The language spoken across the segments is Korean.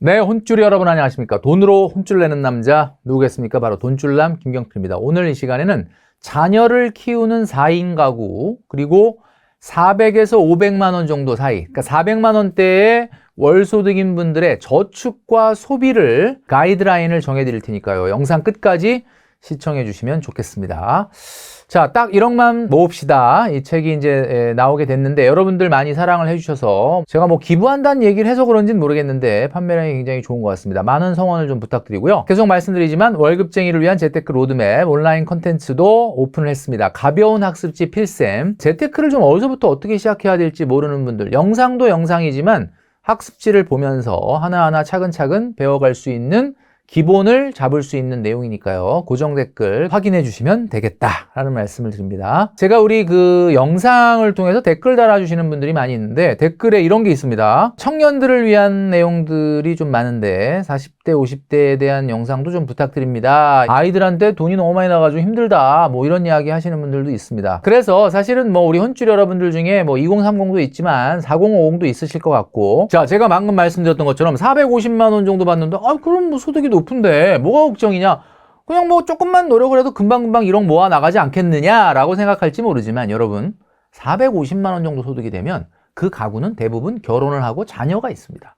네, 혼줄 여러분 안녕하십니까? 돈으로 혼줄 내는 남자 누구겠습니까? 바로 돈줄남 김경필입니다. 오늘 이 시간에는 자녀를 키우는 4인 가구 그리고 400에서 500만 원 정도 사이, 그러니까 400만 원대의 월소득인 분들의 저축과 소비를 가이드라인을 정해 드릴 테니까요. 영상 끝까지 시청해 주시면 좋겠습니다. 자, 딱 1억만 모읍시다. 이 책이 이제 에, 나오게 됐는데 여러분들 많이 사랑을 해주셔서 제가 뭐 기부한다는 얘기를 해서 그런지는 모르겠는데 판매량이 굉장히 좋은 것 같습니다. 많은 성원을 좀 부탁드리고요. 계속 말씀드리지만 월급쟁이를 위한 재테크 로드맵 온라인 컨텐츠도 오픈을 했습니다. 가벼운 학습지 필쌤. 재테크를 좀 어디서부터 어떻게 시작해야 될지 모르는 분들 영상도 영상이지만 학습지를 보면서 하나하나 차근차근 배워갈 수 있는 기본을 잡을 수 있는 내용이니까요. 고정 댓글 확인해 주시면 되겠다라는 말씀을 드립니다. 제가 우리 그 영상을 통해서 댓글 달아주시는 분들이 많이 있는데 댓글에 이런 게 있습니다. 청년들을 위한 내용들이 좀 많은데 40대, 50대에 대한 영상도 좀 부탁드립니다. 아이들한테 돈이 너무 많이 나가지고 힘들다. 뭐 이런 이야기 하시는 분들도 있습니다. 그래서 사실은 뭐 우리 혼줄 여러분들 중에 뭐 2030도 있지만 4050도 있으실 것 같고 자 제가 방금 말씀드렸던 것처럼 450만 원 정도 받는데 아 그럼 뭐 소득이 높 은데 뭐가 걱정이냐? 그냥 뭐 조금만 노력을 해도 금방금방 1억 모아 나가지 않겠느냐라고 생각할지 모르지만 여러분 450만 원 정도 소득이 되면 그 가구는 대부분 결혼을 하고 자녀가 있습니다.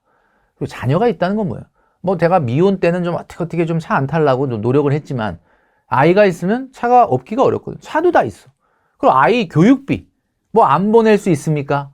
그리고 자녀가 있다는 건 뭐예요? 뭐 제가 미혼 때는 좀 어떻게 어떻게 좀 차 안 탈라고 좀 노력을 했지만 아이가 있으면 차가 없기가 어렵거든요. 차도 다 있어. 그럼 아이 교육비 뭐 안 보낼 수 있습니까?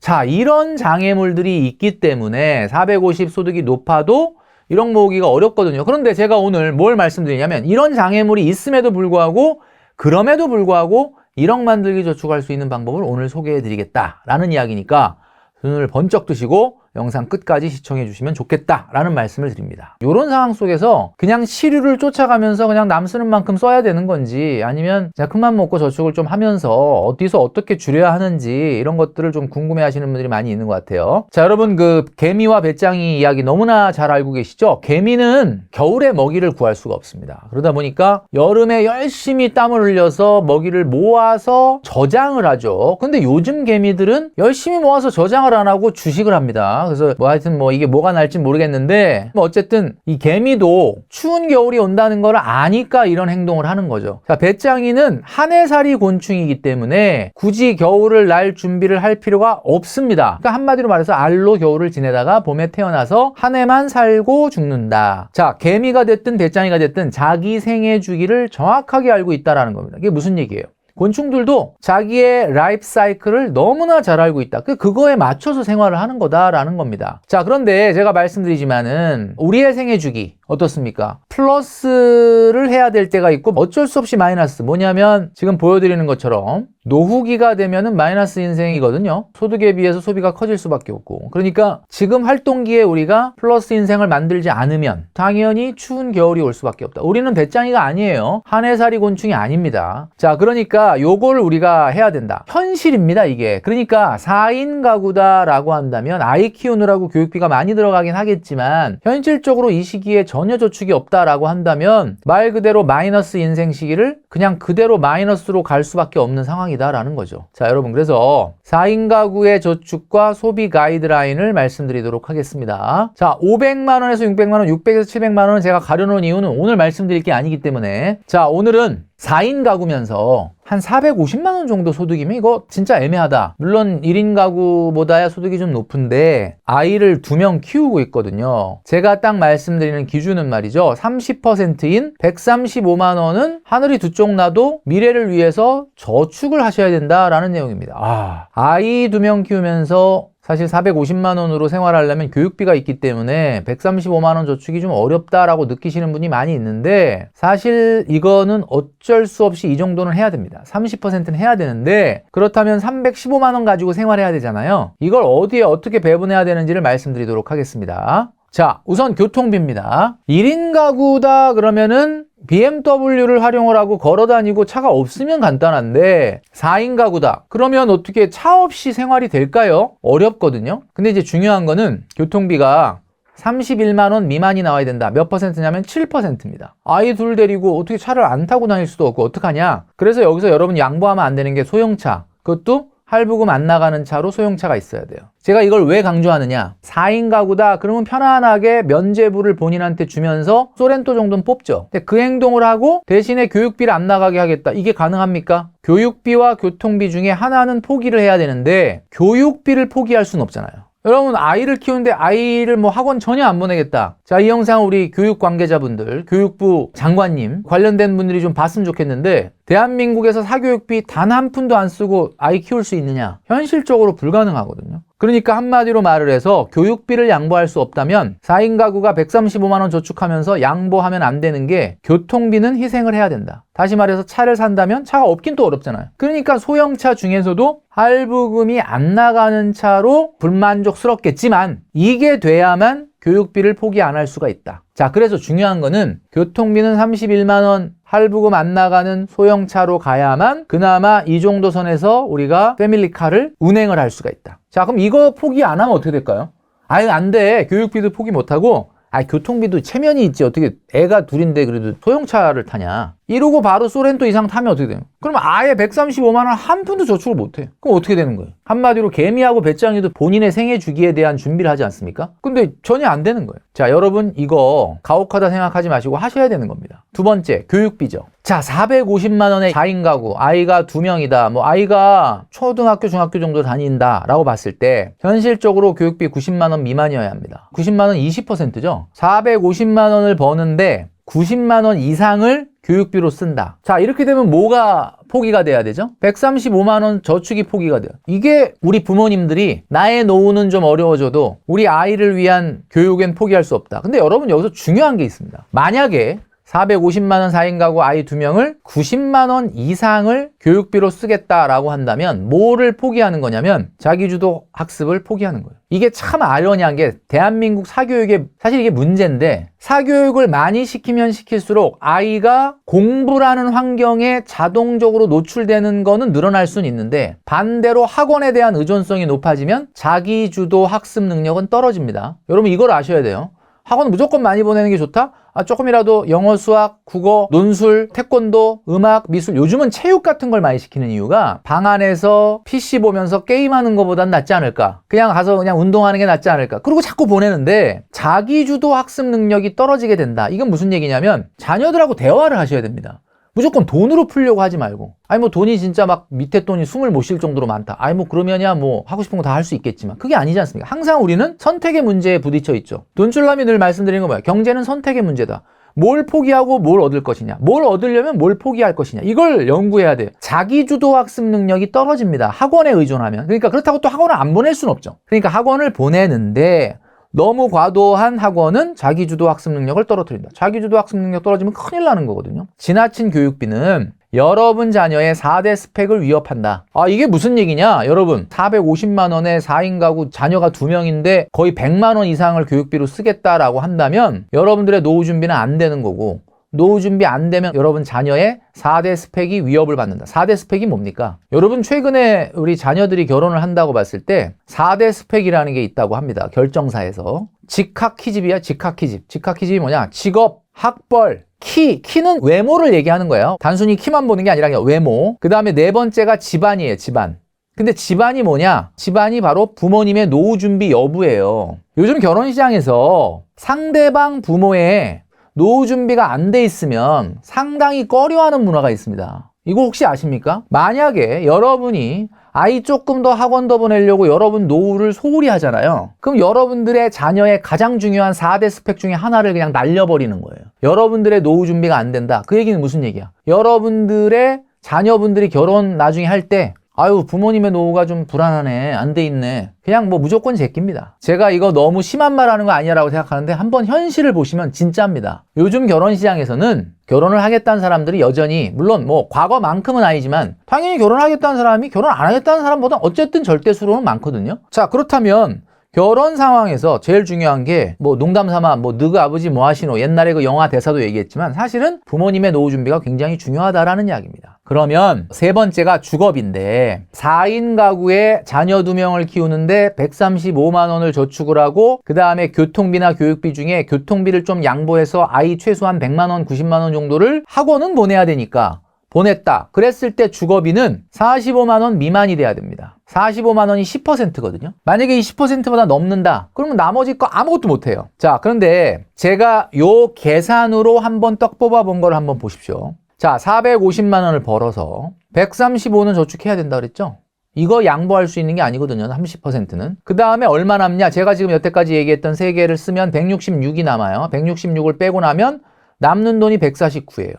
자, 이런 장애물들이 있기 때문에 450 소득이 높아도 1억 모으기가 어렵거든요. 그런데 제가 오늘 뭘 말씀드리냐면 이런 장애물이 있음에도 불구하고 그럼에도 불구하고 1억 만들기 저축할 수 있는 방법을 오늘 소개해 드리겠다라는 이야기니까 눈을 번쩍 뜨시고 영상 끝까지 시청해 주시면 좋겠다라는 말씀을 드립니다. 이런 상황 속에서 그냥 시류를 쫓아가면서 그냥 남 쓰는 만큼 써야 되는 건지 아니면 큰맘 먹고 저축을 좀 하면서 어디서 어떻게 줄여야 하는지 이런 것들을 좀 궁금해 하시는 분들이 많이 있는 것 같아요. 자, 여러분 그 개미와 배짱이 이야기 너무나 잘 알고 계시죠? 개미는 겨울에 먹이를 구할 수가 없습니다. 그러다 보니까 여름에 열심히 땀을 흘려서 먹이를 모아서 저장을 하죠. 근데 요즘 개미들은 열심히 모아서 저장을 안 하고 주식을 합니다. 그래서 뭐 하여튼 뭐 이게 뭐가 날지 모르겠는데 뭐 어쨌든 이 개미도 추운 겨울이 온다는 걸 아니까 이런 행동을 하는 거죠. 자, 배짱이는 한 해살이 곤충이기 때문에 굳이 겨울을 날 준비를 할 필요가 없습니다. 그러니까 한마디로 말해서 알로 겨울을 지내다가 봄에 태어나서 한 해만 살고 죽는다. 자, 개미가 됐든 배짱이가 됐든 자기 생애 주기를 정확하게 알고 있다라는 겁니다. 이게 무슨 얘기예요? 곤충들도 자기의 라이프 사이클을 너무나 잘 알고 있다. 그 그거에 맞춰서 생활을 하는 거다라는 겁니다. 자, 그런데 제가 말씀드리지만은 우리의 생애 주기 어떻습니까? 플러스를 해야 될 때가 있고 어쩔 수 없이 마이너스. 뭐냐면 지금 보여드리는 것처럼 노후기가 되면은 마이너스 인생이거든요. 소득에 비해서 소비가 커질 수밖에 없고. 그러니까 지금 활동기에 우리가 플러스 인생을 만들지 않으면 당연히 추운 겨울이 올 수밖에 없다. 우리는 배짱이가 아니에요. 한 해살이 곤충이 아닙니다. 자, 그러니까 요걸 우리가 해야 된다. 현실입니다, 이게. 그러니까 4인 가구다라고 한다면 아이 키우느라고 교육비가 많이 들어가긴 하겠지만 현실적으로 이 시기에 전혀 저축이 없다라고 한다면 말 그대로 마이너스 인생 시기를 그냥 그대로 마이너스로 갈 수밖에 없는 상황 이다라는 거죠. 자, 여러분 그래서 4인 가구의 저축과 소비 가이드라인을 말씀드리도록 하겠습니다. 자, 500만 원에서 600만 원, 600에서 700만 원은 제가 가려놓은 이유는 오늘 말씀드릴 게 아니기 때문에 자, 오늘은 4인 가구면서 한 450만 원 정도 소득이면 이거 진짜 애매하다. 물론 1인 가구보다야 소득이 좀 높은데 아이를 두 명 키우고 있거든요. 제가 딱 말씀드리는 기준은 말이죠. 30%인 135만 원은 하늘이 두 쪽 나도 미래를 위해서 저축을 하셔야 된다라는 내용입니다. 아, 아이 두 명 키우면서 사실 450만 원으로 생활하려면 교육비가 있기 때문에 135만 원 저축이 좀 어렵다라고 느끼시는 분이 많이 있는데 사실 이거는 어쩔 수 없이 이 정도는 해야 됩니다. 30%는 해야 되는데 그렇다면 315만 원 가지고 생활해야 되잖아요. 이걸 어디에 어떻게 배분해야 되는지를 말씀드리도록 하겠습니다. 자, 우선 교통비입니다. 1인 가구다 그러면은 BMW를 활용을 하고 걸어 다니고 차가 없으면 간단한데 4인 가구다. 그러면 어떻게 차 없이 생활이 될까요? 어렵거든요. 근데 이제 중요한 거는 교통비가 31만 원 미만이 나와야 된다. 몇 퍼센트냐면 7%입니다. 아이 둘 데리고 어떻게 차를 안 타고 다닐 수도 없고 어떡하냐? 그래서 여기서 여러분 양보하면 안 되는 게 소형차. 그것도 할부금 안 나가는 차로 소형차가 있어야 돼요. 제가 이걸 왜 강조하느냐? 4인 가구다. 그러면 편안하게 면제부를 본인한테 주면서 소렌토 정도는 뽑죠. 근데 그 행동을 하고 대신에 교육비를 안 나가게 하겠다. 이게 가능합니까? 교육비와 교통비 중에 하나는 포기를 해야 되는데 교육비를 포기할 수는 없잖아요. 여러분 아이를 키우는데 아이를 뭐 학원 전혀 안 보내겠다. 자, 이 영상 우리 교육 관계자분들, 교육부 장관님 관련된 분들이 좀 봤으면 좋겠는데 대한민국에서 사교육비 단 한 푼도 안 쓰고 아이 키울 수 있느냐? 현실적으로 불가능하거든요. 그러니까 한마디로 말을 해서 교육비를 양보할 수 없다면 4인 가구가 135만 원 저축하면서 양보하면 안 되는 게 교통비는 희생을 해야 된다. 다시 말해서 차를 산다면 차가 없긴 또 어렵잖아요. 그러니까 소형차 중에서도 할부금이 안 나가는 차로 불만족스럽겠지만 이게 돼야만 교육비를 포기 안 할 수가 있다. 자, 그래서 중요한 거는 교통비는 31만 원, 할부금 안 나가는 소형차로 가야만 그나마 이 정도 선에서 우리가 패밀리카를 운행을 할 수가 있다. 자, 그럼 이거 포기 안 하면 어떻게 될까요? 아유, 안 돼. 교육비도 포기 못 하고, 아, 교통비도 체면이 있지. 어떻게 애가 둘인데 그래도 소형차를 타냐. 이러고 바로 소렌토 이상 타면 어떻게 돼요? 그럼 아예 135만 원 한 푼도 저축을 못 해. 그럼 어떻게 되는 거예요? 한마디로 개미하고 배짱이도 본인의 생애 주기에 대한 준비를 하지 않습니까? 근데 전혀 안 되는 거예요. 자, 여러분 이거 가혹하다 생각하지 마시고 하셔야 되는 겁니다. 두 번째, 교육비죠. 자, 450만 원의 4인 가구, 아이가 두 명이다. 뭐 아이가 초등학교, 중학교 정도 다닌다라고 봤을 때 현실적으로 교육비 90만 원 미만이어야 합니다. 90만 원 20%죠. 450만 원을 버는데 90만 원 이상을 교육비로 쓴다. 자, 이렇게 되면 뭐가 포기가 돼야 되죠? 135만 원 저축이 포기가 돼요. 이게 우리 부모님들이 나의 노후는 좀 어려워져도 우리 아이를 위한 교육엔 포기할 수 없다. 근데 여러분 여기서 중요한 게 있습니다. 만약에 450만 원 4인 가구 아이 2명을 90만 원 이상을 교육비로 쓰겠다라고 한다면 뭐를 포기하는 거냐면 자기주도 학습을 포기하는 거예요. 이게 참 아이러니한 게 대한민국 사교육의 사실 이게 문제인데 사교육을 많이 시키면 시킬수록 아이가 공부라는 환경에 자동적으로 노출되는 거는 늘어날 수는 있는데 반대로 학원에 대한 의존성이 높아지면 자기주도 학습 능력은 떨어집니다. 여러분 이걸 아셔야 돼요. 학원 무조건 많이 보내는 게 좋다? 아, 조금이라도 영어, 수학, 국어, 논술, 태권도, 음악, 미술, 요즘은 체육 같은 걸 많이 시키는 이유가 방 안에서 PC 보면서 게임하는 것보단 낫지 않을까? 그냥 가서 그냥 운동하는 게 낫지 않을까? 그리고 자꾸 보내는데 자기주도 학습 능력이 떨어지게 된다. 이건 무슨 얘기냐면 자녀들하고 대화를 하셔야 됩니다. 무조건 돈으로 풀려고 하지 말고. 아니 뭐 돈이 진짜 막 밑에 돈이 숨을 못 쉴 정도로 많다. 아니 뭐 그러면야 뭐 하고 싶은 거 다 할 수 있겠지만 그게 아니지 않습니까? 항상 우리는 선택의 문제에 부딪혀 있죠. 돈줄남이 늘 말씀드리는 거 뭐야? 경제는 선택의 문제다. 뭘 포기하고 뭘 얻을 것이냐. 뭘 얻으려면 뭘 포기할 것이냐. 이걸 연구해야 돼요. 자기주도 학습 능력이 떨어집니다. 학원에 의존하면. 그러니까 그렇다고 또 학원을 안 보낼 수는 없죠. 그러니까 학원을 보내는데 너무 과도한 학원은 자기주도 학습 능력을 떨어뜨린다. 자기주도 학습 능력 떨어지면 큰일 나는 거거든요. 지나친 교육비는 여러분 자녀의 4대 스펙을 위협한다. 아, 이게 무슨 얘기냐? 여러분, 450만 원에 4인 가구 자녀가 2명인데 거의 100만 원 이상을 교육비로 쓰겠다라고 한다면 여러분들의 노후 준비는 안 되는 거고 노후 준비 안 되면 여러분 자녀의 4대 스펙이 위협을 받는다. 4대 스펙이 뭡니까? 여러분 최근에 우리 자녀들이 결혼을 한다고 봤을 때 4대 스펙이라는 게 있다고 합니다. 결정사에서. 직학키집이야, 직학키집. 직학키집이 뭐냐? 직업, 학벌, 키, 키는 외모를 얘기하는 거예요. 단순히 키만 보는 게 아니라 외모. 그 다음에 네 번째가 집안이에요, 집안. 근데 집안이 뭐냐? 집안이 바로 부모님의 노후 준비 여부예요. 요즘 결혼 시장에서 상대방 부모의 노후 준비가 안 돼 있으면 상당히 꺼려하는 문화가 있습니다. 이거 혹시 아십니까? 만약에 여러분이 아이 조금 더 학원 더 보내려고 여러분 노후를 소홀히 하잖아요. 그럼 여러분들의 자녀의 가장 중요한 4대 스펙 중에 하나를 그냥 날려버리는 거예요. 여러분들의 노후 준비가 안 된다. 그 얘기는 무슨 얘기야? 여러분들의 자녀분들이 결혼 나중에 할 때 아유 부모님의 노후가 좀 불안하네. 안 돼 있네. 그냥 뭐 무조건 제끼입니다. 제가 이거 너무 심한 말 하는 거 아니야라고 생각하는데 한번 현실을 보시면 진짜입니다. 요즘 결혼 시장에서는 결혼을 하겠다는 사람들이 여전히 물론 뭐 과거만큼은 아니지만 당연히 결혼하겠다는 사람이 결혼 안 하겠다는 사람보다 어쨌든 절대수로는 많거든요. 자 그렇다면 결혼 상황에서 제일 중요한 게 뭐 농담 삼아 뭐 너그 아버지 뭐 하시노? 옛날에 그 영화 대사도 얘기했지만 사실은 부모님의 노후 준비가 굉장히 중요하다라는 이야기입니다. 그러면 세 번째가 주겁인데 4인 가구에 자녀 두 명을 키우는데 135만 원을 저축을 하고 그 다음에 교통비나 교육비 중에 교통비를 좀 양보해서 아이 최소한 100만 원, 90만 원 정도를 학원은 보내야 되니까 보냈다. 그랬을 때 주거비는 45만 원 미만이 돼야 됩니다. 45만 원이 10%거든요. 만약에 이 10%보다 넘는다. 그러면 나머지 거 아무것도 못 해요. 자, 그런데 제가 요 계산으로 한번 떡 뽑아 본 걸 한번 보십시오. 자, 450만 원을 벌어서 135는 저축해야 된다 그랬죠? 이거 양보할 수 있는 게 아니거든요. 30%는. 그 다음에 얼마 남냐? 제가 지금 여태까지 얘기했던 세 개를 쓰면 166이 남아요. 166을 빼고 나면 남는 돈이 149예요.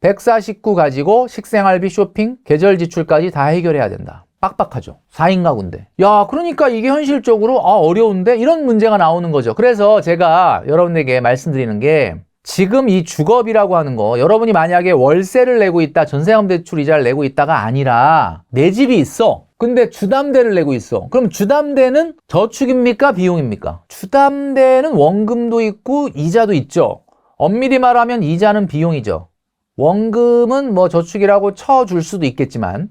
149 가지고 식생활비, 쇼핑, 계절 지출까지 다 해결해야 된다. 빡빡하죠. 4인 가구인데. 야, 그러니까 이게 현실적으로 아, 어려운데 이런 문제가 나오는 거죠. 그래서 제가 여러분에게 말씀드리는 게 지금 이 주거비라고 하는 거 여러분이 만약에 월세를 내고 있다, 전세금 대출 이자를 내고 있다가 아니라 내 집이 있어. 근데 주담대를 내고 있어. 그럼 주담대는 저축입니까? 비용입니까? 주담대는 원금도 있고 이자도 있죠. 엄밀히 말하면 이자는 비용이죠. 원금은 뭐 저축이라고 쳐줄 수도 있겠지만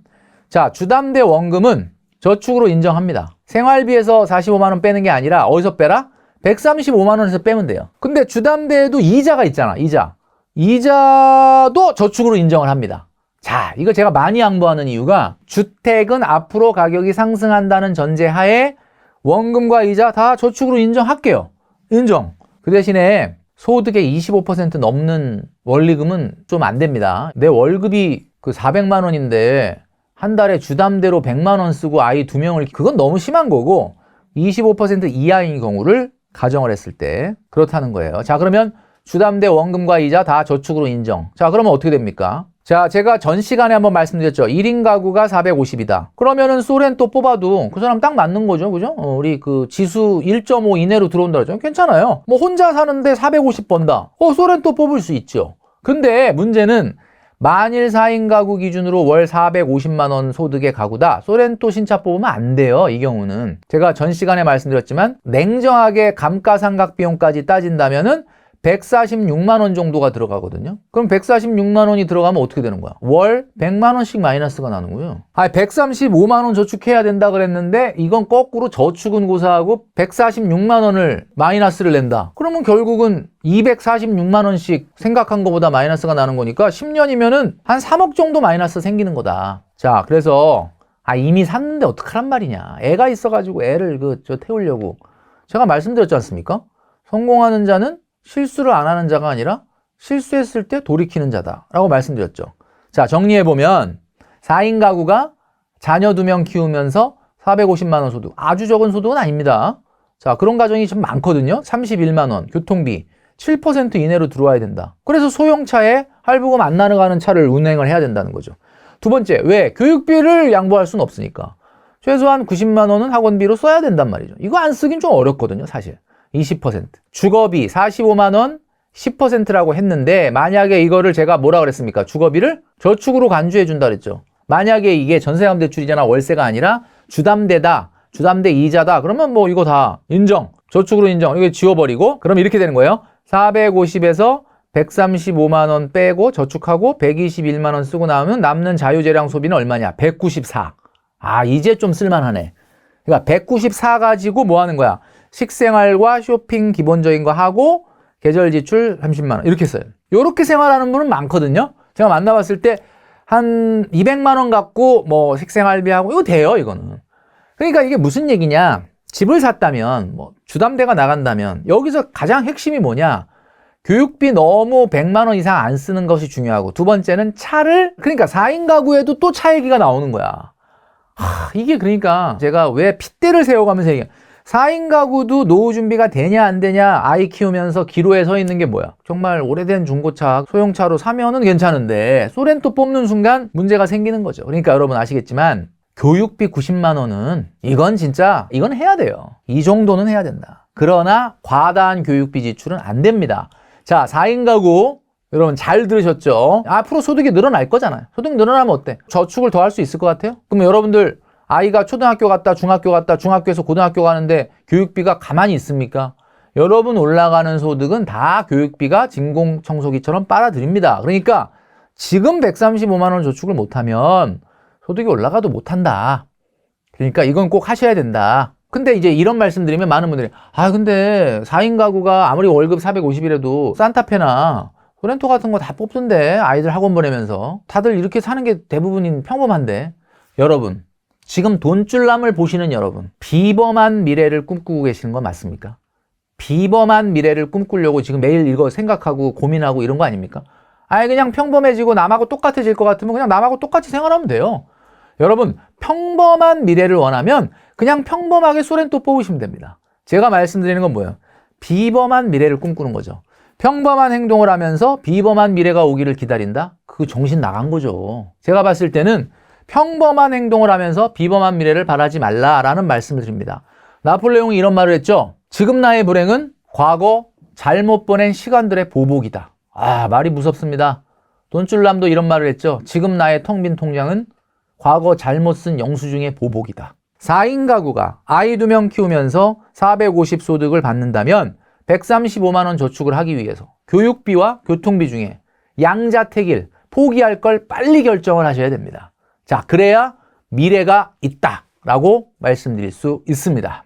자 주담대 원금은 저축으로 인정합니다. 생활비에서 45만 원 빼는 게 아니라 어디서 빼라? 135만 원에서 빼면 돼요. 근데 주담대에도 이자가 있잖아. 이자. 이자도 저축으로 인정을 합니다. 자, 이거 제가 많이 양보하는 이유가 주택은 앞으로 가격이 상승한다는 전제하에 원금과 이자 다 저축으로 인정할게요. 인정. 그 대신에 소득의 25% 넘는 원리금은 좀 안 됩니다. 내 월급이 그 400만 원인데 한 달에 주담대로 100만 원 쓰고 아이 두 명을 그건 너무 심한 거고 25% 이하인 경우를 가정을 했을 때 그렇다는 거예요. 자, 그러면 주담대 원금과 이자 다 저축으로 인정. 자, 그러면 어떻게 됩니까? 자, 제가 전 시간에 한번 말씀드렸죠. 1인 가구가 450이다. 그러면은 소렌 또 뽑아도 그 사람 딱 맞는 거죠. 그죠? 어, 우리 그 지수 1.5 이내로 들어온다 그러죠. 괜찮아요. 뭐 혼자 사는데 450 번다. 어, 소렌 또 뽑을 수 있죠. 근데 문제는 만일 4인 가구 기준으로 월 450만 원 소득의 가구다. 소렌토 신차 뽑으면 안 돼요. 이 경우는. 제가 전 시간에 말씀드렸지만 냉정하게 감가상각 비용까지 따진다면은 146만 원 정도가 들어가거든요. 그럼 146만 원이 들어가면 어떻게 되는 거야? 월 100만 원씩 마이너스가 나는 거예요. 아, 135만 원 저축해야 된다 그랬는데 이건 거꾸로 저축은 고사하고 146만 원을 마이너스를 낸다. 그러면 결국은 246만 원씩 생각한 것보다 마이너스가 나는 거니까 10년이면은 한 3억 정도 마이너스 생기는 거다. 자, 그래서 아 이미 샀는데 어떡하란 말이냐. 애가 있어가지고 애를 그 저 태우려고 제가 말씀드렸지 않습니까? 성공하는 자는 실수를 안 하는 자가 아니라 실수했을 때 돌이키는 자다라고 말씀드렸죠. 자, 정리해 보면 4인 가구가 자녀 두명 키우면서 450만 원 소득. 아주 적은 소득은 아닙니다. 자, 그런 가정이 좀 많거든요. 31만 원, 교통비 7% 이내로 들어와야 된다. 그래서 소형차에 할부금 안 나가는 차를 운행을 해야 된다는 거죠. 두 번째, 왜? 교육비를 양보할 수는 없으니까. 최소한 90만 원은 학원비로 써야 된단 말이죠. 이거 안 쓰긴 좀 어렵거든요, 사실. 20%. 주거비 45만 원 10%라고 했는데 만약에 이거를 제가 뭐라 그랬습니까? 주거비를 저축으로 간주해 준다 그랬죠. 만약에 이게 전세감 대출이잖아 월세가 아니라 주담대다. 주담대 이자다. 그러면 뭐 이거 다 인정. 저축으로 인정. 이거 지워버리고 그럼 이렇게 되는 거예요. 450에서 135만 원 빼고 저축하고 121만 원 쓰고 나오면 남는 자유재량 소비는 얼마냐? 194. 아, 이제 좀 쓸만하네. 그러니까 194 가지고 뭐 하는 거야? 식생활과 쇼핑 기본적인 거 하고 계절 지출 30만 원 이렇게 써요. 이렇게 생활하는 분은 많거든요. 제가 만나봤을 때 한 200만 원 갖고 뭐 식생활비 하고 이거 돼요, 이거는. 그러니까 이게 무슨 얘기냐? 집을 샀다면 뭐 주담대가 나간다면 여기서 가장 핵심이 뭐냐? 교육비 너무 100만 원 이상 안 쓰는 것이 중요하고 두 번째는 차를 그러니까 4인 가구에도 또 차 얘기가 나오는 거야. 하, 이게 그러니까 제가 왜 핏대를 세워가면서 얘기해. 4인 가구도 노후 준비가 되냐 안 되냐 아이 키우면서 기로에 서 있는 게 뭐야? 정말 오래된 중고차 소형차로 사면은 괜찮은데 소렌토 뽑는 순간 문제가 생기는 거죠. 그러니까 여러분 아시겠지만 교육비 90만 원은 이건 진짜 이건 해야 돼요. 이 정도는 해야 된다. 그러나 과다한 교육비 지출은 안 됩니다. 자 4인 가구 여러분 잘 들으셨죠? 앞으로 소득이 늘어날 거잖아요. 소득 늘어나면 어때? 저축을 더 할 수 있을 것 같아요? 그럼 여러분들 아이가 초등학교 갔다 중학교 갔다 중학교에서 고등학교 가는데 교육비가 가만히 있습니까? 여러분 올라가는 소득은 다 교육비가 진공청소기처럼 빨아들입니다. 그러니까 지금 135만 원 저축을 못하면 소득이 올라가도 못한다. 그러니까 이건 꼭 하셔야 된다. 근데 이제 이런 말씀 드리면 많은 분들이 아 근데 4인 가구가 아무리 월급 450이라도 산타페나 소렌토 같은 거 다 뽑던데 아이들 학원 보내면서 다들 이렇게 사는 게 대부분인 평범한데 여러분 지금 돈줄남을 보시는 여러분 비범한 미래를 꿈꾸고 계시는 건 맞습니까? 비범한 미래를 꿈꾸려고 지금 매일 이거 생각하고 고민하고 이런 거 아닙니까? 아예 그냥 평범해지고 남하고 똑같아질 것 같으면 그냥 남하고 똑같이 생활하면 돼요. 여러분 평범한 미래를 원하면 그냥 평범하게 소렌토 뽑으시면 됩니다. 제가 말씀드리는 건 뭐예요? 비범한 미래를 꿈꾸는 거죠. 평범한 행동을 하면서 비범한 미래가 오기를 기다린다? 그 정신 나간 거죠. 제가 봤을 때는 평범한 행동을 하면서 비범한 미래를 바라지 말라라는 말씀을 드립니다. 나폴레옹이 이런 말을 했죠. 지금 나의 불행은 과거 잘못 보낸 시간들의 보복이다. 아, 말이 무섭습니다. 돈줄남도 이런 말을 했죠. 지금 나의 텅 빈 통장은 과거 잘못 쓴 영수증의 보복이다. 4인 가구가 아이 두 명 키우면서 450 소득을 받는다면 135만 원 저축을 하기 위해서 교육비와 교통비 중에 양자택일 포기할 걸 빨리 결정을 하셔야 됩니다. 자, 그래야 미래가 있다라고 말씀드릴 수 있습니다.